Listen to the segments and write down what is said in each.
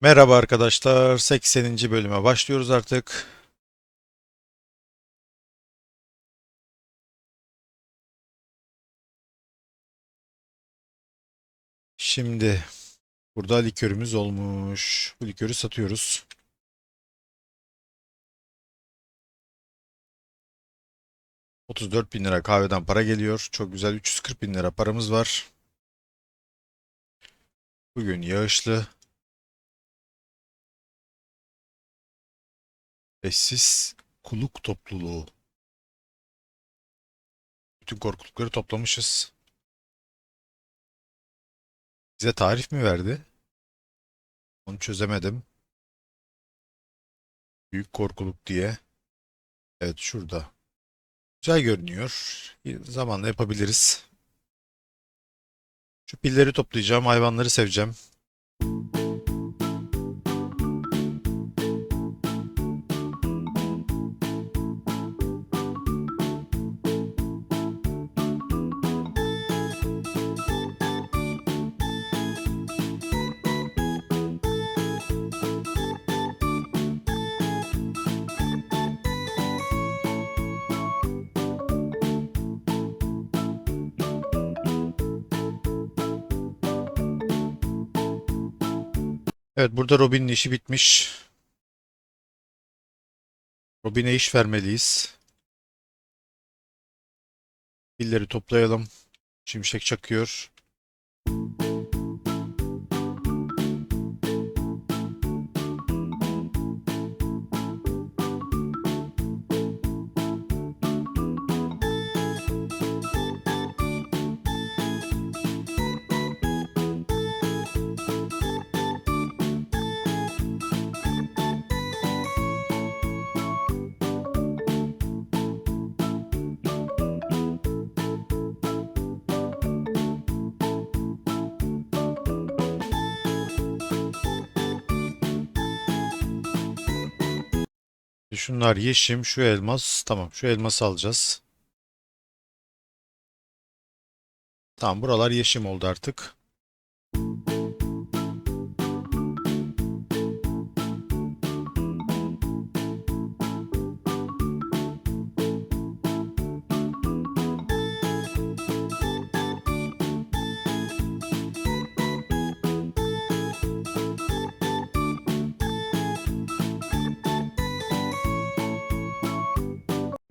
Merhaba arkadaşlar, 80. bölüme başlıyoruz artık. Şimdi burada likörümüz olmuş. Bu likörü satıyoruz. ...34 bin lira kahveden para geliyor. Çok güzel 340 bin lira paramız var. Bugün yağışlı. Eşsiz kuluk topluluğu. Bütün korkulukları toplamışız. Bize tarif mi verdi? Onu çözemedim. Büyük korkuluk diye. Evet şurada. Güzel görünüyor. Zamanla yapabiliriz. Şu pilleri toplayacağım. Hayvanları seveceğim. Evet burada Robin'in işi bitmiş. Robin'e iş vermeliyiz. Pilleri toplayalım. Şimşek çakıyor. Şunlar yeşim, şu elmas. Tamam, şu elması alacağız. Tamam, buralar yeşim oldu artık.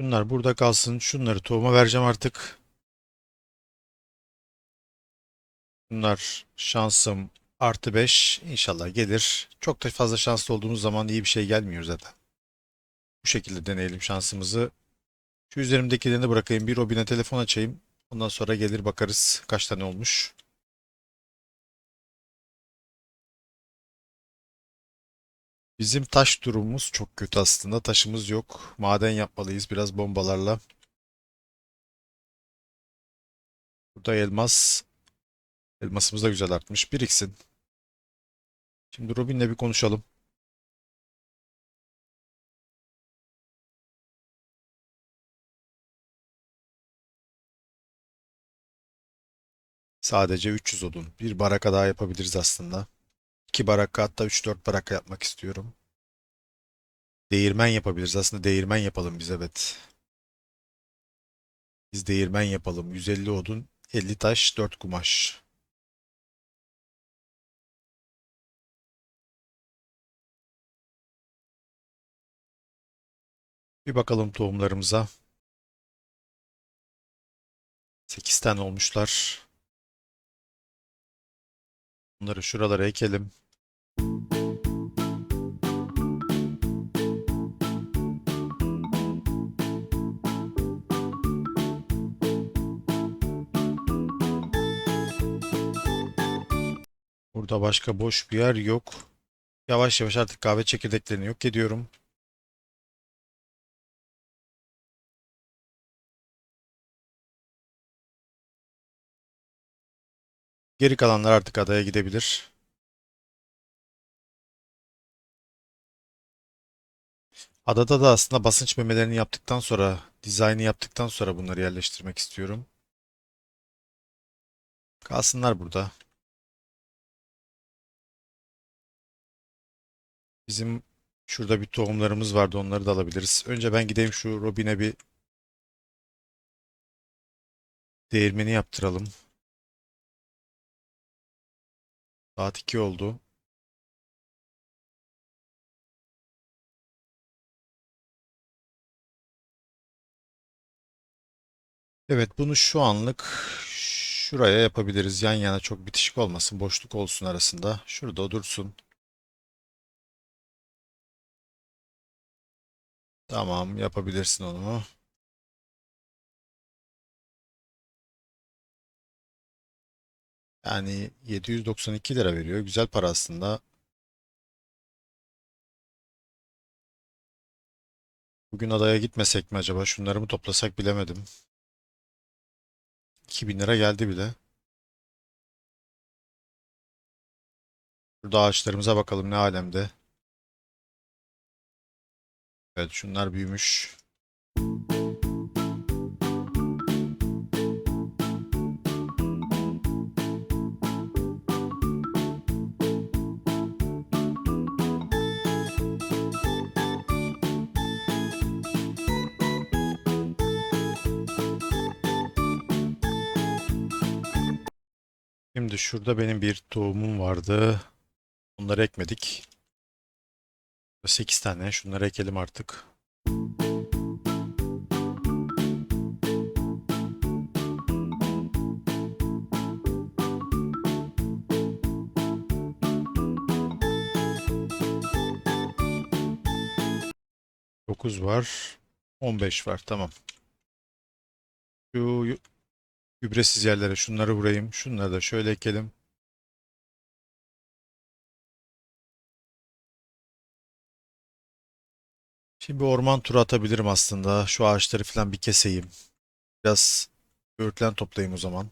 Şunlar burada kalsın. Şunları tohuma vereceğim artık. Bunlar şansım artı 5. İnşallah gelir. Çok da fazla şanslı olduğumuz zaman iyi bir şey gelmiyor zaten. Bu şekilde deneyelim şansımızı. Şu üzerimdekilerini bırakayım. Bir Robin'e telefon açayım. Ondan sonra gelir bakarız kaç tane olmuş. Bizim taş durumumuz çok kötü aslında. Taşımız yok. Maden yapmalıyız biraz bombalarla. Burada elmas. Elmasımız da güzel artmış. Biriksin. Şimdi Robin'le bir konuşalım. Sadece 300 odun. Bir baraka daha yapabiliriz aslında. 2 baraka hatta 3-4 baraka yapmak istiyorum. Değirmen yapabiliriz. Aslında değirmen yapalım biz evet. Biz değirmen yapalım. 150 odun, 50 taş, 4 kumaş. Bir bakalım tohumlarımıza. 8 tane olmuşlar. Bunları şuralara ekelim. Burada başka boş bir yer yok. Yavaş yavaş artık kahve çekirdeklerini yok ediyorum. Geri kalanlar artık adaya gidebilir. Adada da aslında basınç memelerini yaptıktan sonra, dizaynı yaptıktan sonra bunları yerleştirmek istiyorum. Kalsınlar burada. Bizim şurada bir tohumlarımız vardı. Onları da alabiliriz. Önce ben gideyim şu Robin'e bir değirmeni yaptıralım. Saat 2 oldu. Evet bunu şu anlık şuraya yapabiliriz. Yan yana çok bitişik olmasın. Boşluk olsun arasında. Şurada dursun. Tamam yapabilirsin onu. Yani 792 lira veriyor. Güzel para aslında. Bugün adaya gitmesek mi acaba? Şunları mı toplasak bilemedim. 2000 lira geldi bile. Burada ağaçlarımıza bakalım ne alemde. Evet şunlar büyümüş. Şimdi şurada benim bir tohumum vardı. Bunları ekmedik. 8 tane. Şunları ekelim artık. Dokuz var. 15 var. Tamam. Şu gübresiz yerlere şunları vurayım. Şunları da şöyle ekelim. Şimdi orman turu atabilirim aslında. Şu ağaçları falan bir keseyim. Biraz böğürtlen toplayayım o zaman.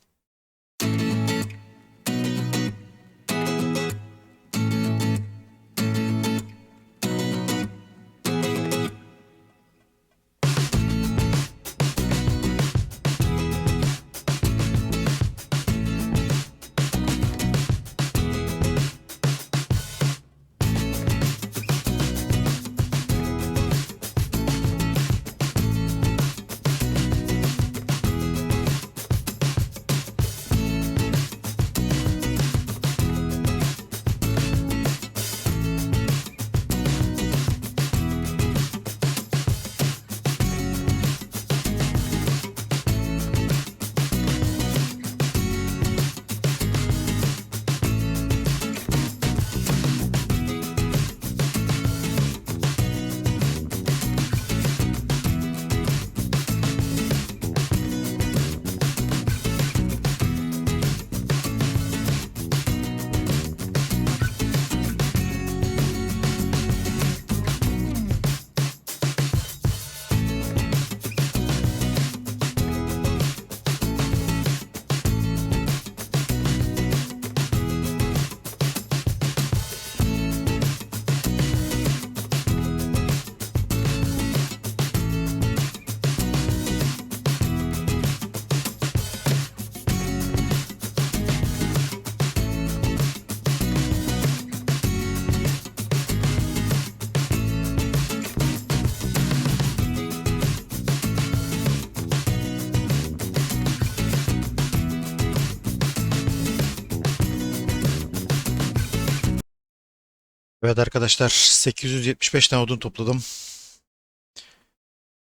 Evet arkadaşlar 875 tane odun topladım.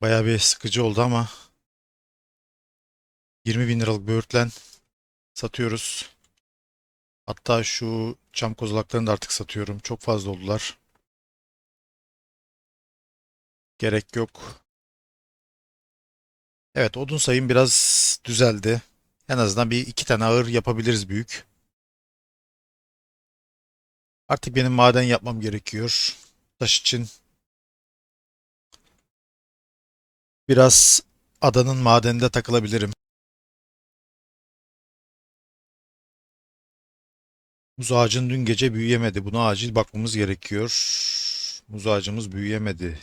Bayağı bir sıkıcı oldu ama 20 bin liralık böğürtlen satıyoruz. Hatta şu çam kozalaklarını da artık satıyorum. Çok fazla oldular. Gerek yok. Evet odun sayım biraz düzeldi. En azından bir iki tane ağır yapabiliriz büyük. Artık benim maden yapmam gerekiyor. Taş için biraz adanın madeninde takılabilirim. Muz ağacın dün gece büyüyemedi. Buna acil bakmamız gerekiyor. Muz ağacımız büyüyemedi.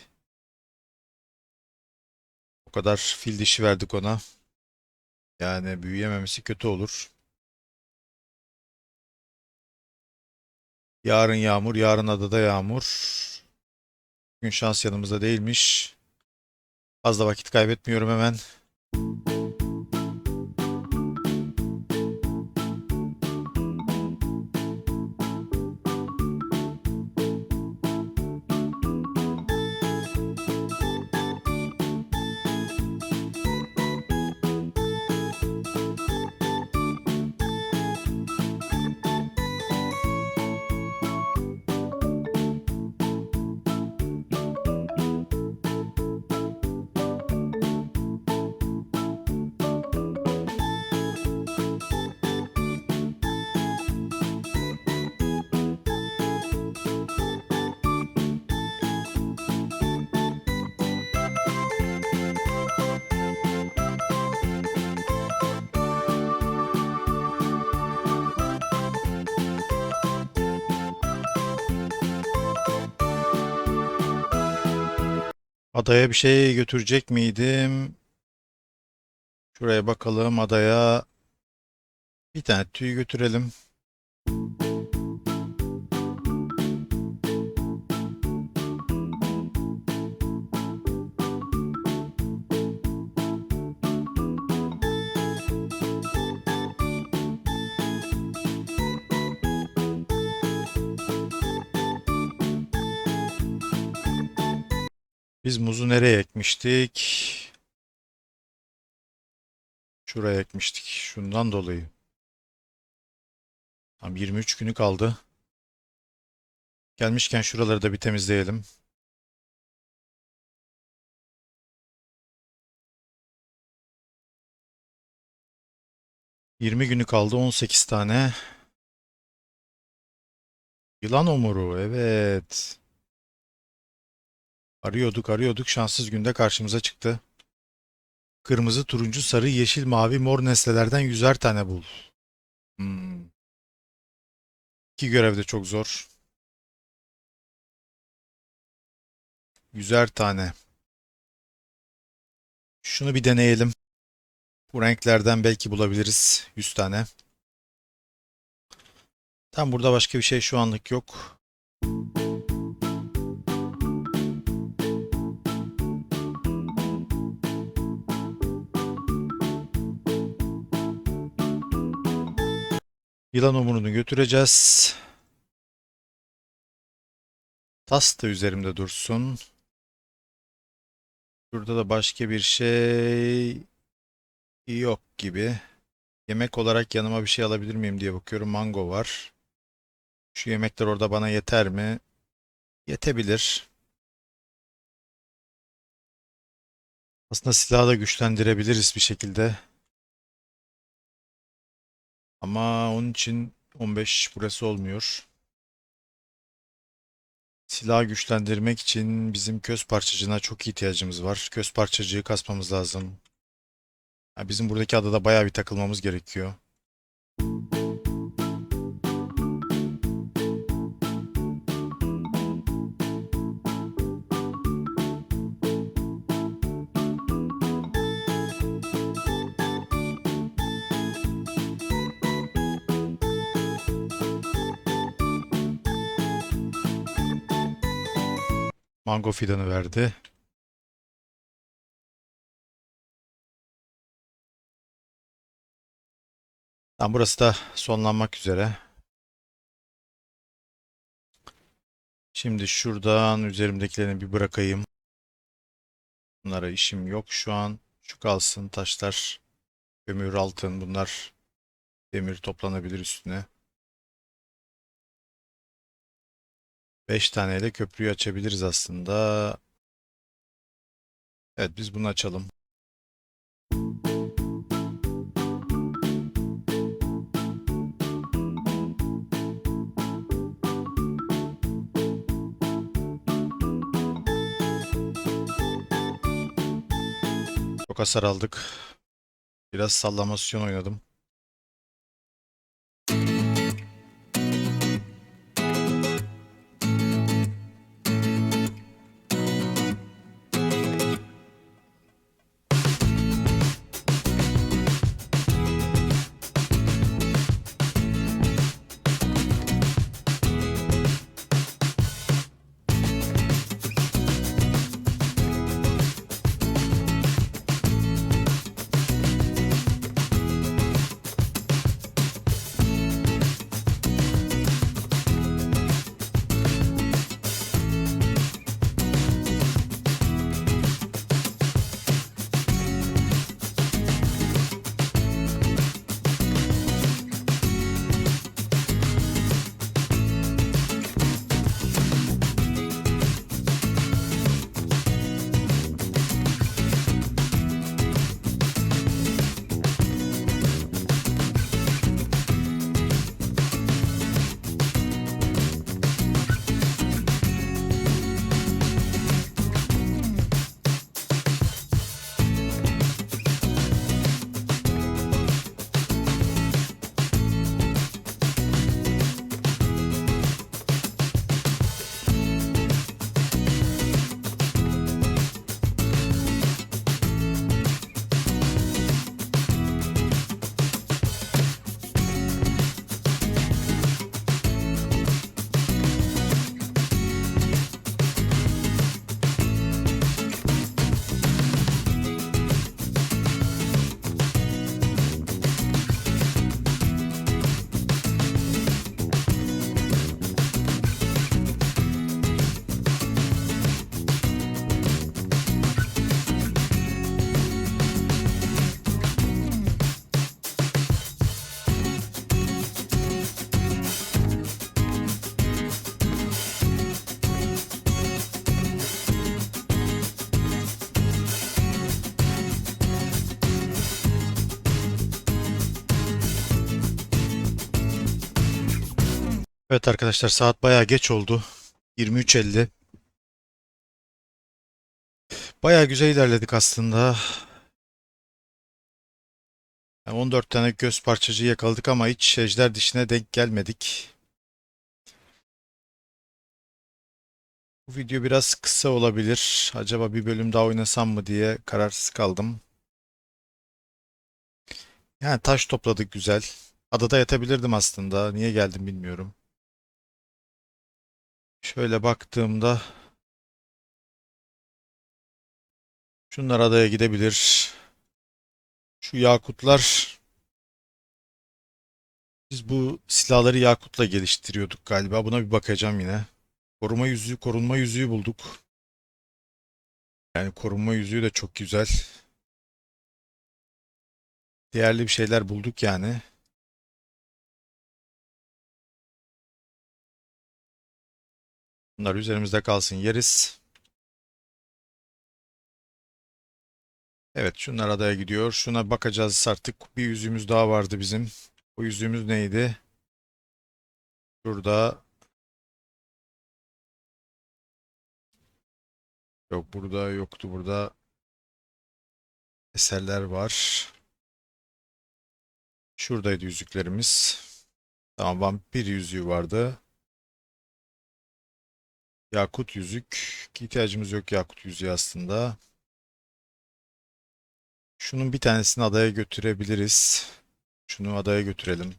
O kadar fil dişi verdik ona. Yani büyüyememesi kötü olur. Yarın yağmur, yarın adada yağmur. Bugün şans yanımızda değilmiş. Fazla vakit kaybetmiyorum hemen. Adaya bir şey götürecek miydim? Şuraya bakalım adaya. Bir tane tüy götürelim. Biz muzu nereye ekmiştik? Şuraya ekmiştik. Şundan dolayı. Tam 23 günü kaldı. Gelmişken şuraları da bir temizleyelim. Yirmi günü kaldı. 18 tane. Yılan omuru. Evet. Arıyorduk arıyorduk. Şanssız günde karşımıza çıktı. Kırmızı, turuncu, sarı, yeşil, mavi, mor nesnelerden yüzer tane bul. Hmm. İki görev de çok zor. Yüzer tane. Şunu bir deneyelim. Bu renklerden belki bulabiliriz. 100 tane. Tam burada başka bir şey şu anlık yok. Yılan omurunu götüreceğiz. Tas da üzerimde dursun. Burada da başka bir şey yok gibi. Yemek olarak yanıma bir şey alabilir miyim diye bakıyorum. Mango var. Şu yemekler orada bana yeter mi? Yetebilir. Aslında silahı da güçlendirebiliriz bir şekilde. Ama onun için 15 burası olmuyor. Silah güçlendirmek için bizim köz parçacığına çok ihtiyacımız var. Köz parçacığı kasmamız lazım. Ha, bizim buradaki adada bayağı bir takılmamız gerekiyor. Mango fidanı verdi. Tamam, burası da sonlanmak üzere. Şimdi şuradan üzerimdekilerini bir bırakayım. Bunlara işim yok şu an. Şu kalsın taşlar, kömür, altın bunlar demir toplanabilir üstüne. 5 taneyle köprüyü açabiliriz aslında. Evet biz bunu açalım. Çok hasar aldık. Biraz sallamasyon oynadım. Evet arkadaşlar saat bayağı geç oldu. 23.50. Bayağı güzel ilerledik aslında. Yani 14 tane göz parçacığı yakaladık ama hiç ejder dişine denk gelmedik. Bu video biraz kısa olabilir. Acaba bir bölüm daha oynasam mı diye kararsız kaldım. Yani taş topladık güzel. Adada yatabilirdim aslında. Niye geldim bilmiyorum. Şöyle baktığımda şunlar adaya gidebilir. Şu yakutlar biz bu silahları yakutla geliştiriyorduk galiba. Buna bir bakacağım yine. Koruma yüzüğü, korunma yüzüğü bulduk. Yani korunma yüzüğü de çok güzel. Değerli bir şeyler bulduk yani. Bunlar üzerimizde kalsın yeriz. Evet şunlar adaya gidiyor. Şuna bakacağız artık. Bir yüzüğümüz daha vardı bizim. O yüzüğümüz neydi? Şurada. Yok burada yoktu burada. Eserler var. Şuradaydı yüzüklerimiz. Tamam vampir yüzüğü vardı. Yakut yüzük. İhtiyacımız yok yakut yüzüğü aslında. Şunun bir tanesini adaya götürebiliriz. Şunu adaya götürelim.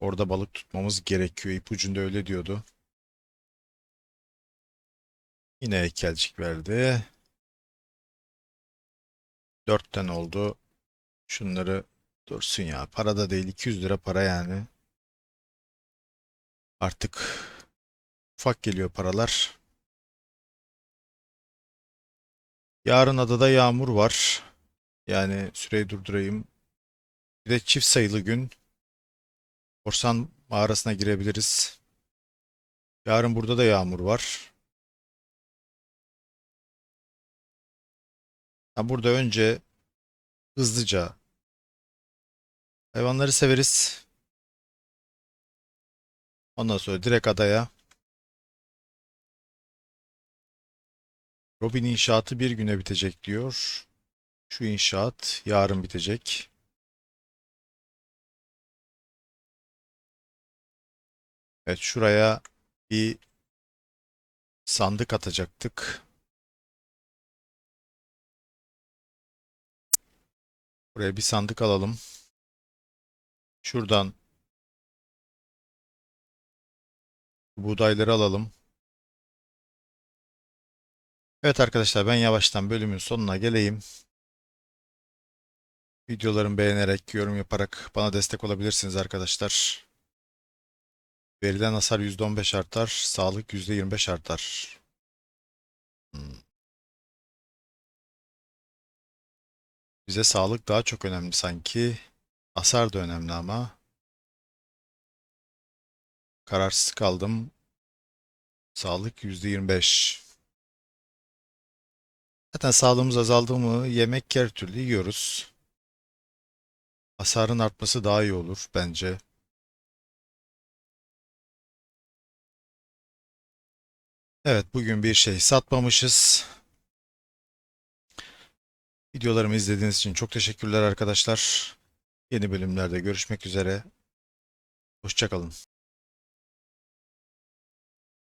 Orada balık tutmamız gerekiyor. İpucunda öyle diyordu. Yine heykelcik verdi. 4 tane oldu. Şunları dursun ya. Para da değil. 200 lira para yani. Artık ufak geliyor paralar. Yarın adada yağmur var. Yani süreyi durdurayım. Bir de çift sayılı gün. Korsan mağarasına girebiliriz. Yarın burada da yağmur var. Ha, burada önce hızlıca hayvanları severiz. Ondan sonra direkt adaya. Robin inşaatı bir güne bitecek diyor. Şu inşaat yarın bitecek. Evet şuraya bir sandık atacaktık. Buraya bir sandık alalım. Şuradan buğdayları alalım. Evet arkadaşlar ben yavaştan bölümün sonuna geleyim. Videolarımı beğenerek, yorum yaparak bana destek olabilirsiniz arkadaşlar. Verilen hasar %15 artar, sağlık %25 artar. Hmm. Bize sağlık daha çok önemli sanki. Hasar da önemli ama. Kararsız kaldım. Sağlık %25. Zaten sağlığımız azaldı mı yemek her türlü yiyoruz. Hasarın artması daha iyi olur bence. Evet bugün bir şey satmamışız. Videolarımı izlediğiniz için çok teşekkürler arkadaşlar. Yeni bölümlerde görüşmek üzere. Hoşçakalın.